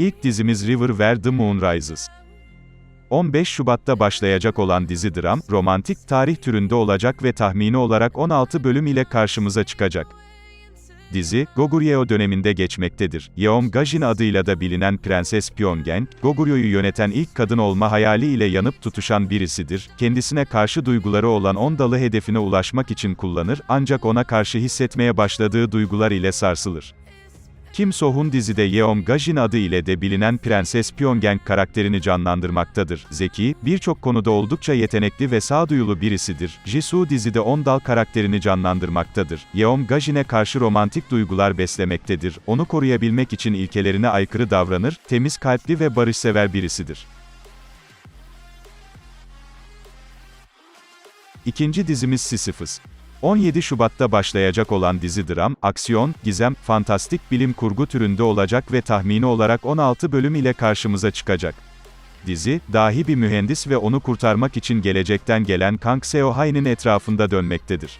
İlk dizimiz River Where the Moon Rises. 15 Şubat'ta başlayacak olan dizi dram, romantik tarih türünde olacak ve tahmini olarak 16 bölüm ile karşımıza çıkacak. Dizi, Goguryeo döneminde geçmektedir. Yeom Gajin adıyla da bilinen Prenses Pyongyang, Goguryeo'yu yöneten ilk kadın olma hayali ile yanıp tutuşan birisidir. Kendisine karşı duyguları olan on dalı hedefine ulaşmak için kullanır, ancak ona karşı hissetmeye başladığı duygular ile sarsılır. Kim So-hun dizide Yeom Gajin adı ile de bilinen Prenses Pyongyang karakterini canlandırmaktadır. Zeki, birçok konuda oldukça yetenekli ve sağduyulu birisidir. Jisoo dizide Ondal karakterini canlandırmaktadır. Yeom Gajin'e karşı romantik duygular beslemektedir. Onu koruyabilmek için ilkelerine aykırı davranır, temiz kalpli ve barışsever birisidir. İkinci dizimiz Sisyphus. 17 Şubat'ta başlayacak olan dizi dram, aksiyon, gizem, fantastik bilim kurgu türünde olacak ve tahmini olarak 16 bölüm ile karşımıza çıkacak. Dizi, dahi bir mühendis ve onu kurtarmak için gelecekten gelen Kang Seo-hae'nin etrafında dönmektedir.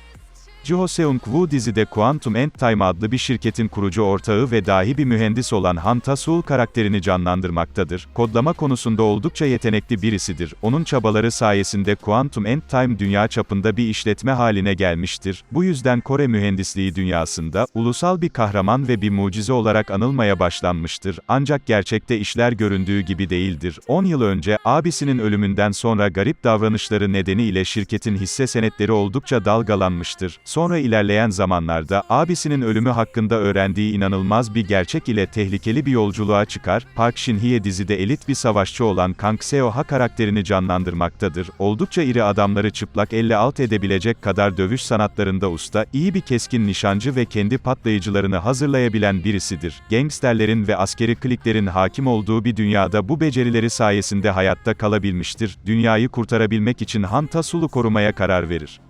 Joo Seung-woo dizide Quantum End Time adlı bir şirketin kurucu ortağı ve dahi bir mühendis olan Han Ta-sul karakterini canlandırmaktadır. Kodlama konusunda oldukça yetenekli birisidir. Onun çabaları sayesinde Quantum End Time dünya çapında bir işletme haline gelmiştir. Bu yüzden Kore mühendisliği dünyasında, ulusal bir kahraman ve bir mucize olarak anılmaya başlanmıştır. Ancak gerçekte işler göründüğü gibi değildir. 10 yıl önce, abisinin ölümünden sonra garip davranışları nedeniyle şirketin hisse senetleri oldukça dalgalanmıştır. Sonra ilerleyen zamanlarda, abisinin ölümü hakkında öğrendiği inanılmaz bir gerçek ile tehlikeli bir yolculuğa çıkar, Park Shin-hye dizide elit bir savaşçı olan Kang Seo-ha karakterini canlandırmaktadır. Oldukça iri adamları çıplak elle alt edebilecek kadar dövüş sanatlarında usta, iyi bir keskin nişancı ve kendi patlayıcılarını hazırlayabilen birisidir. Gangsterlerin ve askeri kliklerin hakim olduğu bir dünyada bu becerileri sayesinde hayatta kalabilmiştir. Dünyayı kurtarabilmek için Han Tasul'u korumaya karar verir.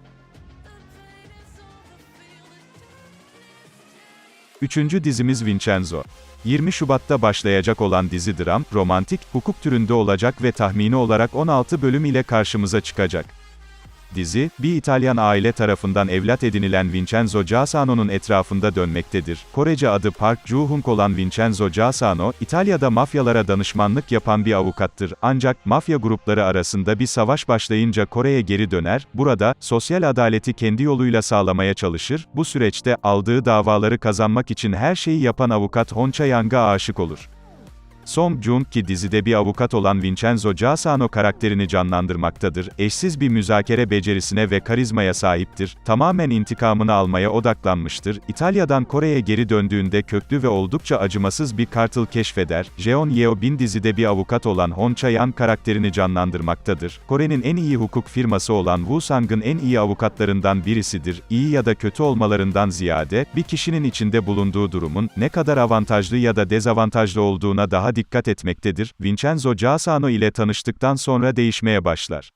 Üçüncü dizimiz Vincenzo. 20 Şubat'ta başlayacak olan dizi dram, romantik, hukuk türünde olacak ve tahmini olarak 16 bölüm ile karşımıza çıkacak. Dizi, bir İtalyan aile tarafından evlat edinilen Vincenzo Giasano'nun etrafında dönmektedir. Korece adı Park Joo-hung olan Vincenzo Giasano, İtalya'da mafyalara danışmanlık yapan bir avukattır. Ancak, mafya grupları arasında bir savaş başlayınca Kore'ye geri döner, burada, sosyal adaleti kendi yoluyla sağlamaya çalışır, bu süreçte, aldığı davaları kazanmak için her şeyi yapan avukat Hon Cha-yang'a aşık olur. Song Joong-ki dizide bir avukat olan Vincenzo Giasano karakterini canlandırmaktadır. Eşsiz bir müzakere becerisine ve karizmaya sahiptir. Tamamen intikamını almaya odaklanmıştır. İtalya'dan Kore'ye geri döndüğünde köklü ve oldukça acımasız bir kartıl keşfeder. Jeon Yeo Bin dizide bir avukat olan Hon Cha-yan karakterini canlandırmaktadır. Kore'nin en iyi hukuk firması olan Woo Sang'ın en iyi avukatlarından birisidir. İyi ya da kötü olmalarından ziyade, bir kişinin içinde bulunduğu durumun, ne kadar avantajlı ya da dezavantajlı olduğuna daha dikkat etmektedir. Vincenzo Giasano ile tanıştıktan sonra değişmeye başlar.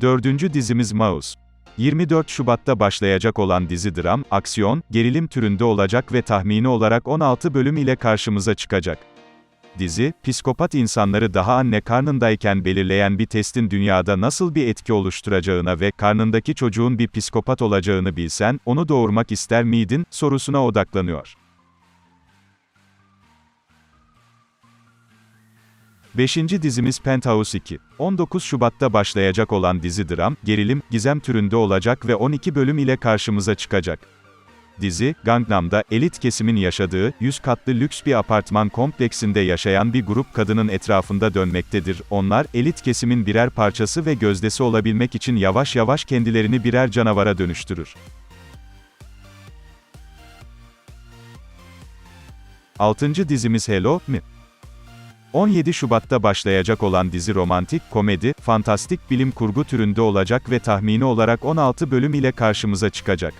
Dördüncü dizimiz Mouse. 24 Şubat'ta başlayacak olan dizi dram, aksiyon, gerilim türünde olacak ve tahmini olarak 16 bölüm ile karşımıza çıkacak. Dizi, psikopat insanları daha anne karnındayken belirleyen bir testin dünyada nasıl bir etki oluşturacağına ve karnındaki çocuğun bir psikopat olacağını bilsen, onu doğurmak ister miydin, sorusuna odaklanıyor. 5. dizimiz Penthouse 2. 19 Şubat'ta başlayacak olan dizi dram, gerilim, gizem türünde olacak ve 12 bölüm ile karşımıza çıkacak. Dizi, Gangnam'da, elit kesimin yaşadığı, 100 katlı lüks bir apartman kompleksinde yaşayan bir grup kadının etrafında dönmektedir. Onlar, elit kesimin birer parçası ve gözdesi olabilmek için yavaş yavaş kendilerini birer canavara dönüştürür. 6. dizimiz Hello, mi? 17 Şubat'ta başlayacak olan dizi romantik, komedi, fantastik bilim kurgu türünde olacak ve tahmini olarak 16 bölüm ile karşımıza çıkacak.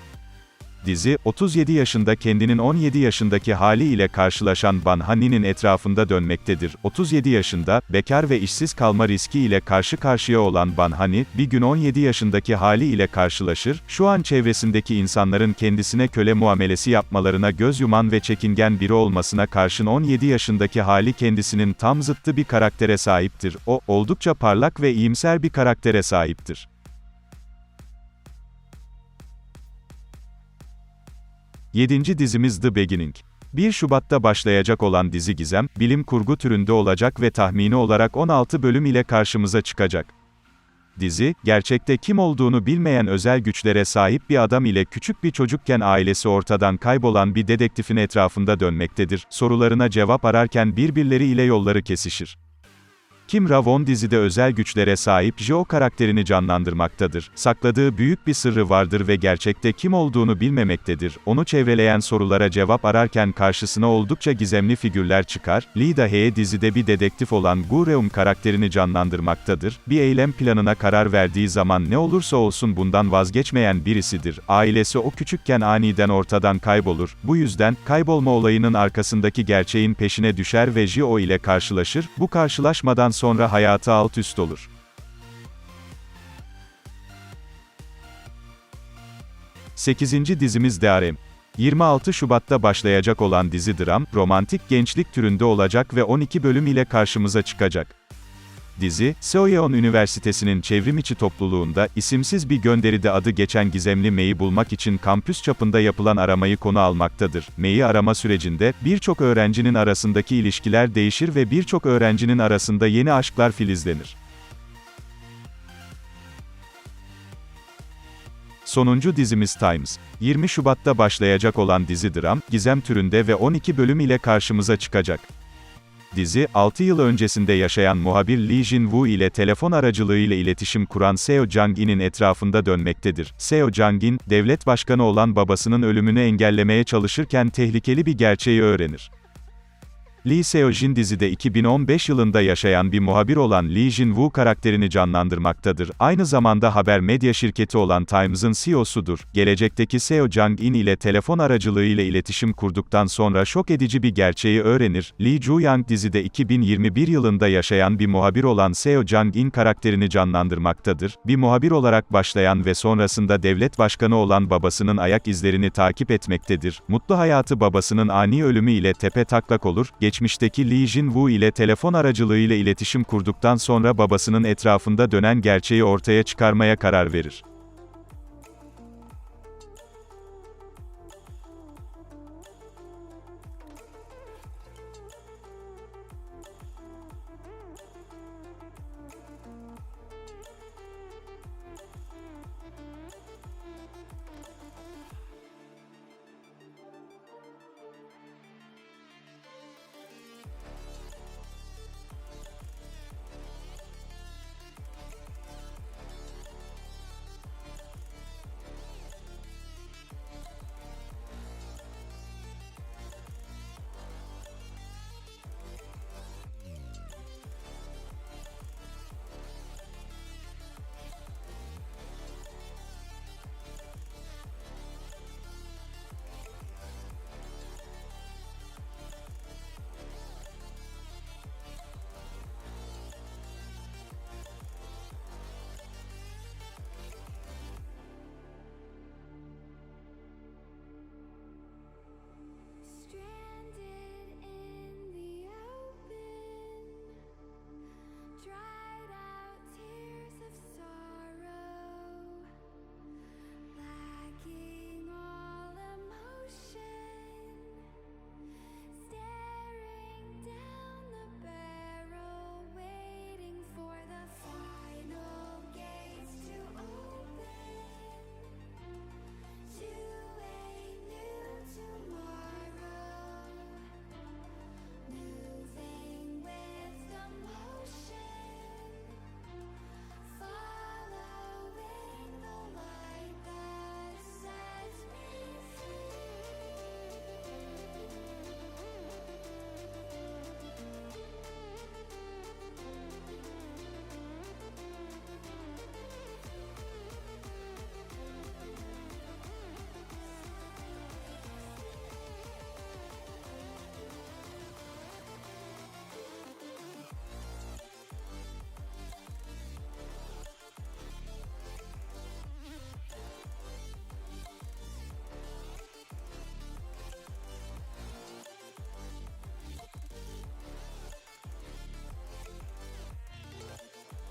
Dizi, 37 yaşında kendinin 17 yaşındaki hali ile karşılaşan Ban Hani'nin etrafında dönmektedir. 37 yaşında, bekar ve işsiz kalma riski ile karşı karşıya olan Ban Hani, bir gün 17 yaşındaki hali ile karşılaşır, şu an çevresindeki insanların kendisine köle muamelesi yapmalarına göz yuman ve çekingen biri olmasına karşın 17 yaşındaki hali kendisinin tam zıttı bir karaktere sahiptir. O, oldukça parlak ve iyimser bir karaktere sahiptir. 7. dizimiz The Beginning. 1 Şubat'ta başlayacak olan dizi gizem, bilim kurgu türünde olacak ve tahmini olarak 16 bölüm ile karşımıza çıkacak. Dizi, gerçekte kim olduğunu bilmeyen özel güçlere sahip bir adam ile küçük bir çocukken ailesi ortadan kaybolan bir dedektifin etrafında dönmektedir. Sorularına cevap ararken birbirleri ile yolları kesişir. Kim Ravon dizide özel güçlere sahip Jo karakterini canlandırmaktadır. Sakladığı büyük bir sırrı vardır ve gerçekte kim olduğunu bilmemektedir. Onu çevreleyen sorulara cevap ararken karşısına oldukça gizemli figürler çıkar. Lee Dahe dizide bir dedektif olan Gu Reum karakterini canlandırmaktadır. Bir eylem planına karar verdiği zaman ne olursa olsun bundan vazgeçmeyen birisidir. Ailesi o küçükken aniden ortadan kaybolur. Bu yüzden, kaybolma olayının arkasındaki gerçeğin peşine düşer ve Jo ile karşılaşır. Bu karşılaşmadan sonra hayatı alt üst olur. Sekizinci dizimiz DRM. 26 Şubat'ta başlayacak olan dizi dram, romantik gençlik türünde olacak ve 12 bölüm ile karşımıza çıkacak. Dizi, Seoyeon Üniversitesi'nin çevrimiçi topluluğunda, isimsiz bir gönderide adı geçen gizemli May'i bulmak için kampüs çapında yapılan aramayı konu almaktadır. May'i arama sürecinde, birçok öğrencinin arasındaki ilişkiler değişir ve birçok öğrencinin arasında yeni aşklar filizlenir. Sonuncu dizimiz Times. 20 Şubat'ta başlayacak olan dizi dram, gizem türünde ve 12 bölüm ile karşımıza çıkacak. Dizi, 6 yıl öncesinde yaşayan muhabir Lee Jin-woo ile telefon aracılığıyla iletişim kuran Seo Jang-in'in etrafında dönmektedir. Seo Jang-in, devlet başkanı olan babasının ölümünü engellemeye çalışırken tehlikeli bir gerçeği öğrenir. Lee Seo-jin dizide 2015 yılında yaşayan bir muhabir olan Lee Jin-woo karakterini canlandırmaktadır. Aynı zamanda haber medya şirketi olan Times'ın CEO'sudur. Gelecekteki Seo Jang-in ile telefon aracılığıyla iletişim kurduktan sonra şok edici bir gerçeği öğrenir. Lee Joo-young dizide 2021 yılında yaşayan bir muhabir olan Seo Jang-in karakterini canlandırmaktadır. Bir muhabir olarak başlayan ve sonrasında devlet başkanı olan babasının ayak izlerini takip etmektedir. Mutlu hayatı babasının ani ölümü ile tepe taklak olur. Geçmişteki Lee Jin-woo ile telefon aracılığıyla iletişim kurduktan sonra babasının etrafında dönen gerçeği ortaya çıkarmaya karar verir.